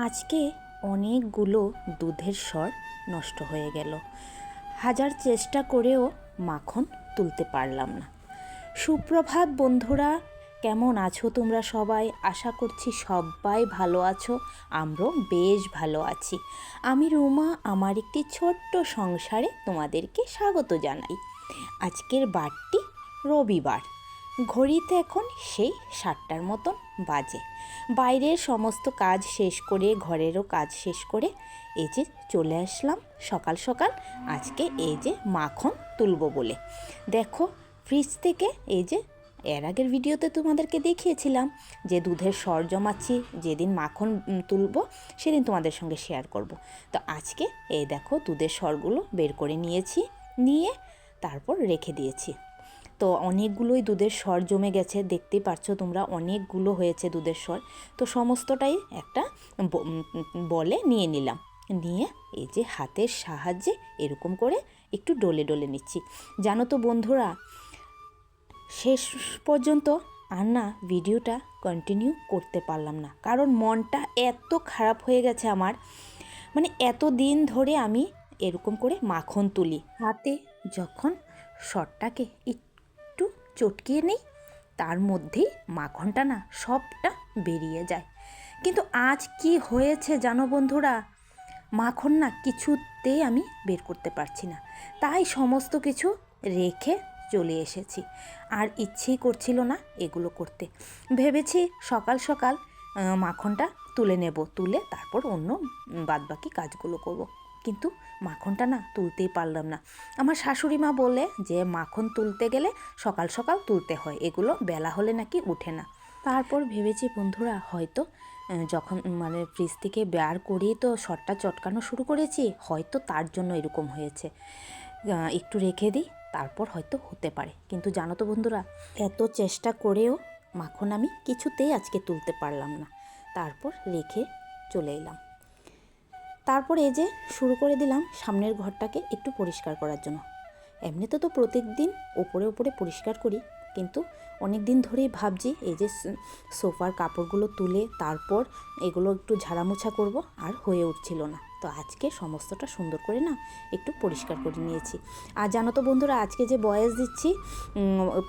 আজকে অনেকগুলো দুধের স্বর নষ্ট হয়ে গেল। হাজার চেষ্টা করেও মাখন তুলতে পারলাম না। সুপ্রভাত বন্ধুরা, কেমন আছো তোমরা সবাই? আশা করছি সবাই ভালো আছো, আমরাও বেশ ভালো আছি। আমি রুমা, আমার একটি ছোট্ট সংসারে তোমাদেরকে স্বাগত জানাই। আজকের বারটি রবিবার। ঘড়িতে এখন সেই সাতটার মতন বাজে। বাইরের সমস্ত কাজ শেষ করে, ঘরেরও কাজ শেষ করে এই যে চলে আসলাম সকাল সকাল। আজকে এই যে মাখন তুলবো বলে। দেখো ফ্রিজ থেকে এই যে এর আগের ভিডিওতে তোমাদেরকে দেখিয়েছিলাম যে দুধের স্বর জমাচ্ছি, যেদিন মাখন তুলবো সেদিন তোমাদের সঙ্গে শেয়ার করব। তো আজকে এই দেখো দুধের স্বরগুলো বের করে নিয়েছি, নিয়ে তারপর রেখে দিয়েছি। তো অনেকগুলোই দুধের স্বর জমে গেছে দেখতেই পারছ তোমরা, অনেকগুলো হয়েছে দুধের স্বর। তো সমস্তটাই একটা বলে নিয়ে নিলাম। নিয়ে এই যে হাতের সাহায্যে এরকম করে একটু ডলে ডলে নিচ্ছি। জানো তো বন্ধুরা, শেষ পর্যন্ত আর না ভিডিওটা কন্টিনিউ করতে পারলাম না। কারণ মনটা এত খারাপ হয়ে গেছে আমার। মানে এত দিন ধরে আমি এরকম করে মাখন তুলি। হাতে যখন শটটাকে চটকিয়ে নিই, তার মধ্যেই মাখনটা না সবটা বেরিয়ে যায়। কিন্তু আজ কি হয়েছে জানো বন্ধুরা? মাখন না কিছুতেই আমি বের করতে পারছি না। তাই সমস্ত কিছু রেখে চলে এসেছি। আর ইচ্ছেই করছিল না এগুলো করতে। ভেবেছি সকাল সকাল মাখনটা তুলে নেব, তুলে তারপর অন্য বাদবাকি কাজগুলো করব। কিন্তু মাখনটা না তুলতেই পারলাম না। আমার শাশুড়ি মা বলে যে, মাখন তুলতে গেলে সকাল সকাল তুলতে হয়, এগুলো বেলা হলে নাকি উঠে না। তারপর ভেবেছি, বন্ধুরা, হয়তো যখন মানে ফ্রিজ থেকে বের করেই তো শটটা চটকানো শুরু করেছি, হয়তো তার জন্য এরকম হয়েছে। একটু রেখে দিই, তারপর হয়তো হতে পারে। কিন্তু জানো তো বন্ধুরা, এত চেষ্টা করেও মাখন আমি কিছুতেই আজকে তুলতে পারলাম না। তারপর রেখে চলে এলাম। তারপর এই যে শুরু করে দিলাম সামনের ঘরটাকে একটু পরিষ্কার করার জন্য। এমনিতে তো প্রত্যেক দিন ওপরে ওপরে পরিষ্কার করি, কিন্তু অনেক দিন ধরেই ভাবছি এই যে সোফার কাপড়গুলো তুলে তারপর এগুলো একটু ঝাড়ামোছা করব আর হয়ে উঠছিল না। তো আজকে সমস্তটা সুন্দর করে না একটু পরিষ্কার করে নিয়েছি। আর জানো তো বন্ধুরা, আজকে যে বয়স দিচ্ছি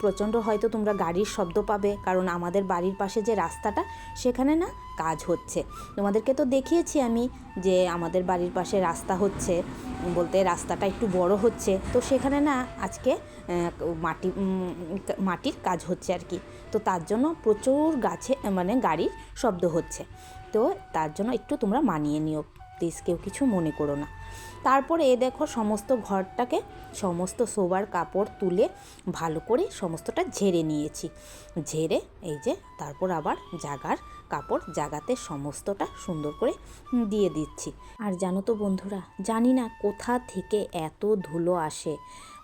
প্রচণ্ড হয়তো তোমরা গাড়ির শব্দ পাবে, কারণ আমাদের বাড়ির পাশে যে রাস্তাটা, সেখানে না কাজ হচ্ছে। তোমাদেরকে তো দেখিয়েছি আমি যে আমাদের বাড়ির পাশে রাস্তা হচ্ছে, বলতে রাস্তাটা একটু বড় হচ্ছে। তো সেখানে না আজকে মাটি মাটির কাজ হচ্ছে আর কি। তো তার জন্য প্রচুর গাছে মানে গাড়ির শব্দ হচ্ছে। তো তার জন্য একটু তোমরা মানিয়ে নিও। প্লিজ কেউ কিছু মনে করো না। তারপরে এ দেখো সমস্ত ঘরটাকে, সমস্ত শোবার কাপড় তুলে ভালো করে সমস্তটা ঝেড়ে নিয়েছি। ঝেড়ে এই যে তারপর আবার জাগার কাপড় জাগাতে সমস্তটা সুন্দর করে দিয়ে দিচ্ছি। আর জানো তো বন্ধুরা, জানি না কোথা থেকে এত ধুলো আসে।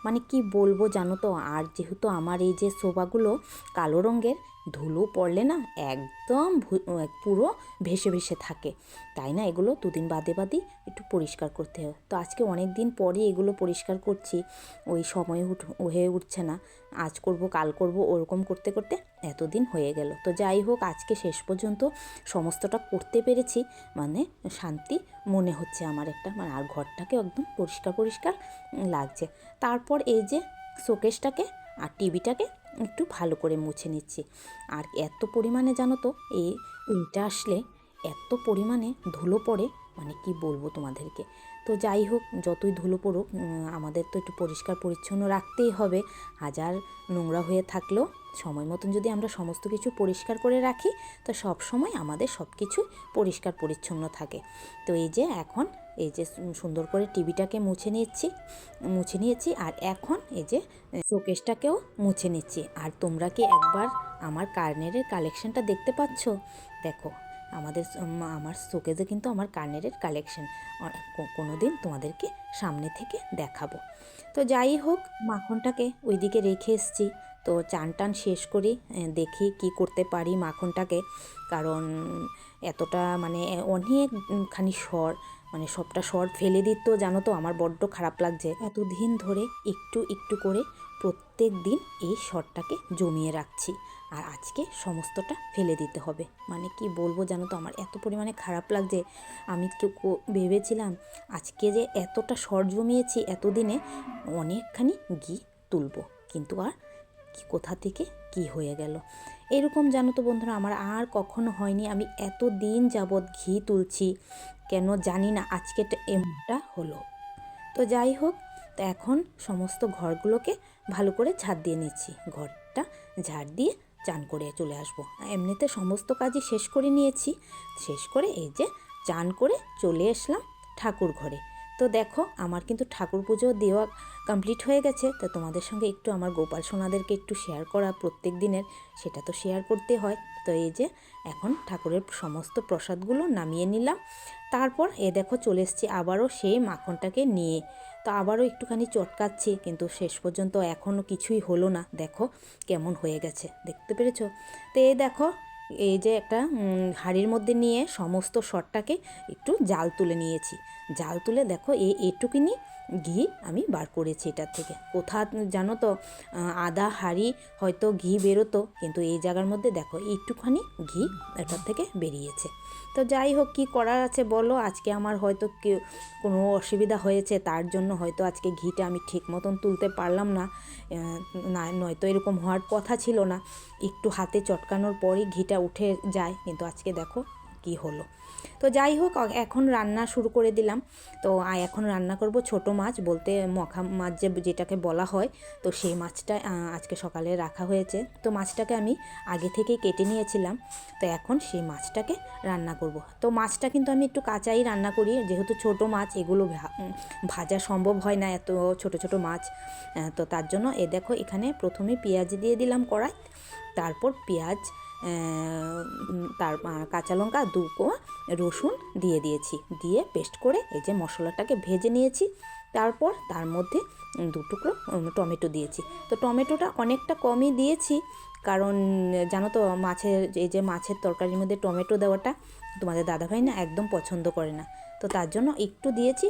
মানে কি বলব জানো তো, আর যেহেতু আমার এই যে শোভাগুলো কালো রঙের ধুলো পড়লে না একদম পুরো ভেসে ভেসে থাকে। তাই না? এগুলো দুদিন বাদে বাদে একটু পরিষ্কার করতে হয়। তো আজকে অনেক দিন পরে এগুলো পরিষ্কার করছি। ওই সময় উঠ, হয়ে উঠছে না। আজ করব, কাল করব, ওরকম করতে করতে এতদিন হয়ে গেল। তো যাই হোক, আজকে শেষ পর্যন্ত সমস্তটা করতে পেরেছি। মানে শান্তি মনে হচ্ছে আমার একটা। মানে আর ঘরটাকে একদম পরিষ্কার পরিষ্কার লাগছে। তারপর এই যে শোকেসটাকে আর টিভিটাকে একটু ভালো করে মুছে নিচ্ছি। আর এত পরিমাণে জানো তো, এই উল্টে আসলে এত পরিমাণে ধুলো পড়ে মানে কি বলব তোমাদেরকে? তো যাই হোক, যতই ধুলো পড়ুক আমাদের তো একটু পরিষ্কার পরিচ্ছন্ন রাখতেই হবে। হাজার নোংরা হয়ে থাকলেও সময় মতন যদি আমরা সমস্ত কিছু পরিষ্কার করে রাখি, তো সব সময় আমাদের সব কিছু পরিষ্কার পরিচ্ছন্ন থাকে। তো এই যে এখন, এই যে সুন্দর করে টিভিটাকে মুছে নিচ্ছি, মুছে নিয়েছি, আর এখন এই যে শোকেসটাকেও মুছে নিচ্ছি। আর তোমরা কি একবার আমার কার্নেরের কালেকশনটা দেখতে পাচ্ছ? দেখো আমাদের আমার শোকেজে কিন্তু আমার কার্নেরের কালেকশন কোনো দিন তোমাদেরকে সামনে থেকে দেখাবো। তো যাই হোক, মাখনটাকে ওইদিকে রেখে এসছি। তো চান টান শেষ করি দেখি কি করতে পারি মাখনটাকে। কারণ এতটা মানে অনেকখানি স্বর মানে সবটা স্বর ফেলে দিত, জানো তো, আমার বড্ড খারাপ লাগছে। এতদিন ধরে একটু একটু করে প্রত্যেক দিন এই সরটাকে জমিয়ে রাখছি। আর আজকে সমস্তটা ফেলে দিতে হবে। মানে কি বলব জানো তো? আমার এত পরিমাণে খারাপ লাগছে। আমি কেউ ভেবেছিলাম আজকে যে এতটা সর জমিয়েছি এতদিনে অনেকখানি ঘি তুলবো। কিন্তু আর কি, কোথা থেকে কি হয়ে গেল? এরকম জানো তো বন্ধুরা, আমার আর কখনো হয়নি। আমি এত দিন যাবৎ ঘি তুলছি। কেন জানি না, আজকে এমটা হলো। তো যাই হোক, তো এখন সমস্ত ঘরগুলোকে ভালো করে ঝাড় দিয়ে নিচ্ছি। ঘরটা ঝাড় দিয়ে চান করে চলে আসব। এমনিতে সমস্ত কাজই শেষ করে নিয়েছি। শেষ করে এই যে চান করে চলে আসলাম ঠাকুর ঘরে। তো দেখো, আমার কিন্তু ঠাকুর পুজো দেওয়া কমপ্লিট হয়ে গেছে। তো তোমাদের সঙ্গে একটু আমার গোপাল সোনাদেরকে একটু শেয়ার করা প্রত্যেক দিনের, সেটা তো শেয়ার করতে হয়। তো এই যে এখন ঠাকুরের সমস্ত প্রসাদগুলো নামিয়ে নিলাম। তারপর এ দেখো চলে এসেছি আবারও সেই মাখনটাকে নিয়ে। তো আবারও একটুখানি চটকাচ্ছি, কিন্তু শেষ পর্যন্ত এখনও কিছুই হলো না। দেখো কেমন হয়ে গেছে, দেখতে পেরেছ? তো এই দেখো, এই যে একটা হাঁড়ির মধ্যে নিয়ে সমস্ত শটটাকে একটু জাল তুলে নিয়েছি। জাল তুলে দেখো এই এটুকুনি ঘি আমি বার করেছি এটার থেকে। কোথা জানো তো আদা, হাঁড়ি হয়তো ঘি বেরোতো, কিন্তু এই জায়গার মধ্যে দেখো একটুখানি ঘি এটার থেকে বেরিয়েছে। তো যাই হোক, কী করার আছে বলো? আজকে আমার হয়তো কেউ কোনো অসুবিধা হয়েছে, তার জন্য হয়তো আজকে ঘিটা আমি ঠিক মতন তুলতে পারলাম না। না, নয়তো এরকম হওয়ার কথা ছিল না। একটু হাতে চটকানোর পরই ঘিটা উঠে যায়, কিন্তু আজকে দেখো কি হলো? তো যাই হোক, এখন রান্না শুরু করে দিলাম। তো এখন রান্না করব ছোট মাছ বলতে মখা মাছ যে, যেটাকে বলা হয়, তো সেই মাছটা আজকে সকালে রাখা হয়েছে। তো মাছটাকে আমি আগে থেকেই কেটে নিয়েছিলাম। তো এখন সেই মাছটাকে রান্না করব। তো মাছটা কিন্তু আমি একটু কাঁচাই রান্না করি, যেহেতু ছোট মাছ, এগুলো ভাজা সম্ভব হয় না এত ছোট ছোট মাছ। তো তার জন্য এ দেখো, এখানে প্রথমে পেঁয়াজ দিয়ে দিলাম কড়াই তারপর পেঁয়াজ তার কাঁচা লঙ্কা দু কোয়া রসুন দিয়ে দিয়েছি। দিয়ে পেস্ট করে এই যে মশলাটাকে ভেজে নিয়েছি। তারপর তার মধ্যে দু টুকরো টমেটো দিয়েছি। তো টমেটোটা অনেকটা কমই দিয়েছি, কারণ, জানো তো, মাছের, এই যে মাছের তরকারির মধ্যে টমেটো দেওয়াটা তোমাদের দাদাভাই না একদম পছন্দ করে না। তো তার জন্য একটু দিয়েছি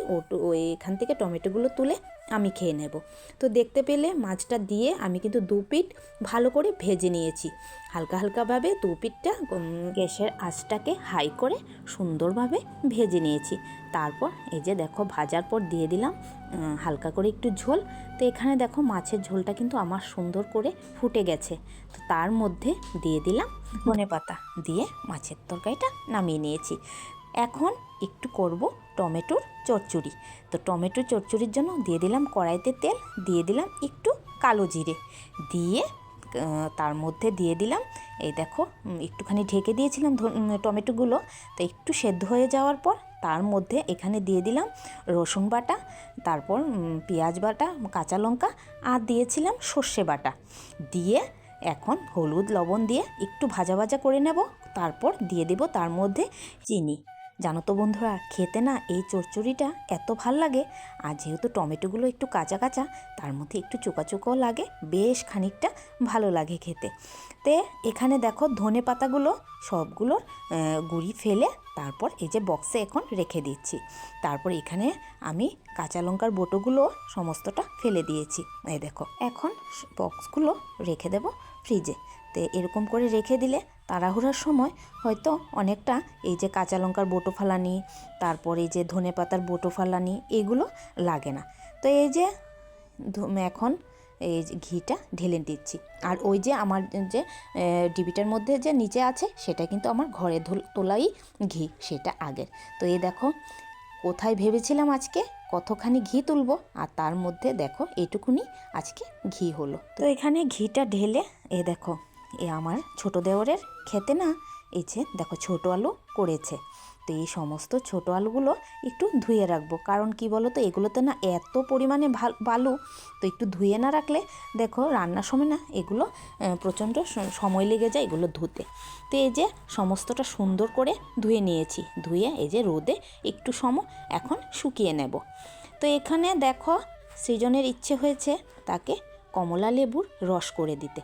ওই এখান থেকে টমেটোগুলো তুলে আমি খেয়ে নেব। তো দেখতে পেলে মাছটা দিয়ে আমি কিন্তু দু পিঠ ভালো করে ভেজে নিয়েছি। হালকা হালকাভাবে দু পিঠটা গ্যাসের আঁচটাকে হাই করে সুন্দরভাবে ভেজে নিয়েছি। তারপর এই যে দেখো ভাজার পর দিয়ে দিলাম হালকা করে একটু ঝোল। তো এখানে দেখো মাছের ঝোলটা কিন্তু আমার সুন্দর করে ফুটে গেছে। তো তার মধ্যে দিয়ে দিলাম ধনে পাতা দিয়ে মাছের তরকারিটা নামিয়ে নিয়েছি। এখন একটু করব টমেটোর চচ্চড়ি। তো টমেটো চচ্চড়ির জন্য দিয়ে দিলাম কড়াইতে তেল, দিয়ে দিলাম একটু কালো জিরে। দিয়ে তার মধ্যে দিয়ে দিলাম, এই দেখো একটুখানি ঢেকে দিয়েছিলাম টমেটোগুলো। তো একটু সেদ্ধ হয়ে যাওয়ার পর তার মধ্যে এখানে দিয়ে দিলাম রসুন বাটা, তারপর পেঁয়াজ বাটা, কাঁচা লঙ্কা, আর দিয়েছিলাম সর্ষে বাটা। দিয়ে এখন হলুদ লবণ দিয়ে একটু ভাজা ভাজা করে নেব, তারপর দিয়ে দেব তার মধ্যে চিনি। জানো তো বন্ধুরা, খেতে না এই চচ্চড়িটা এত ভালো লাগে। আর যেহেতু টমেটোগুলো একটু কাঁচা কাঁচা, তার মধ্যে একটু চোকা চোকাও লাগে, বেশ খানিকটা ভালো লাগে খেতে। তে এখানে দেখো ধনে পাতাগুলো সবগুলোর গুঁড়ি ফেলে তারপর এই যে বক্সে এখন রেখে দিচ্ছি। তারপর এখানে আমি কাঁচা লঙ্কার বোটোগুলো সমস্তটা ফেলে দিয়েছি। এই দেখো, এখন বক্সগুলো রেখে দেব ফ্রিজে। তো এরকম করে রেখে দিলে তাড়াহুড়ার সময় হয়তো অনেকটা এই যে কাঁচা লঙ্কার বোটো ফালানি, তারপর এই যে ধনে পাতার বোটো ফালানি, এগুলো লাগে না। তো এই যে এখন এই ঘিটা ঢেলে দিচ্ছি। আর ওই যে আমার যে ডিবিটার মধ্যে যে নিচে আছে, সেটা কিন্তু আমার ঘরে তোলাই ঘি, সেটা আগের তো এই দেখো, কোথায় ভেবেছিলাম আজকে কতখানি ঘি তুলবো, আর তার মধ্যে দেখো এইটুকুনি আজকে ঘি হলো। তো এখানে ঘিটা ঢেলে এ দেখো এ আমার ছোট দেওরের খেতে না এই যে দেখো ছোট আলু করেছে। তো এই সমস্ত ছোট আলুগুলো একটু ধুয়ে রাখব। কারণ কি বলো তো এগুলোতে না এত পরিমাণে বালু। তো একটু ধুয়ে না রাখলে দেখো রান্নার সময় না এগুলো প্রচণ্ড সময় লেগে যায় এগুলো ধুতে। তো এই যে সমস্তটা সুন্দর করে ধুয়ে নিয়েছি। ধুয়ে এই যে রোদে একটু সম এখন শুকিয়ে নেব। তো এখানে দেখো সৃজনের ইচ্ছে হয়েছে তাকে কমলা লেবুর রস করে দিতে।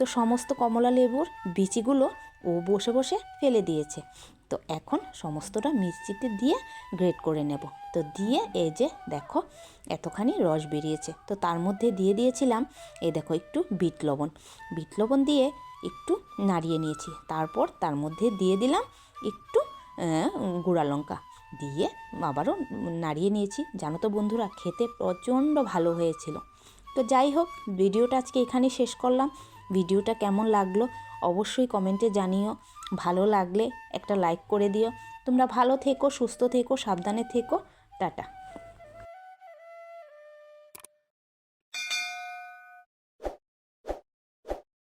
তো সমস্ত কমলা লেবুর বিচিগুলো ও বসে বসে ফেলে দিয়েছে। তো এখন সমস্তটা মিক্সিতে দিয়ে গ্রেট করে নেব। তো দিয়ে এই যে দেখো, এতখানি রস বেরিয়েছে। তো তার মধ্যে দিয়ে দিয়েছিলাম, এই দেখো একটু বিট লবণ। বিট লবণ দিয়ে একটু নাড়িয়ে নিয়েছি। তারপর তার মধ্যে দিয়ে দিলাম একটু গুঁড়া লঙ্কা। দিয়ে আবারও নাড়িয়ে নিয়েছি। জানো তো বন্ধুরা, খেতে প্রচণ্ড ভালো হয়েছিল। তো যাই হোক, ভিডিওটা আজকে এখানেই শেষ করলাম। ভিডিওটা কেমন লাগল অবশ্যই কমেন্টে জানিও। ভালো লাগলে একটা লাইক করে দিও। তোমরা ভালো থেকো, সুস্থ থেকো, সাবধানে থেকো। টাটা।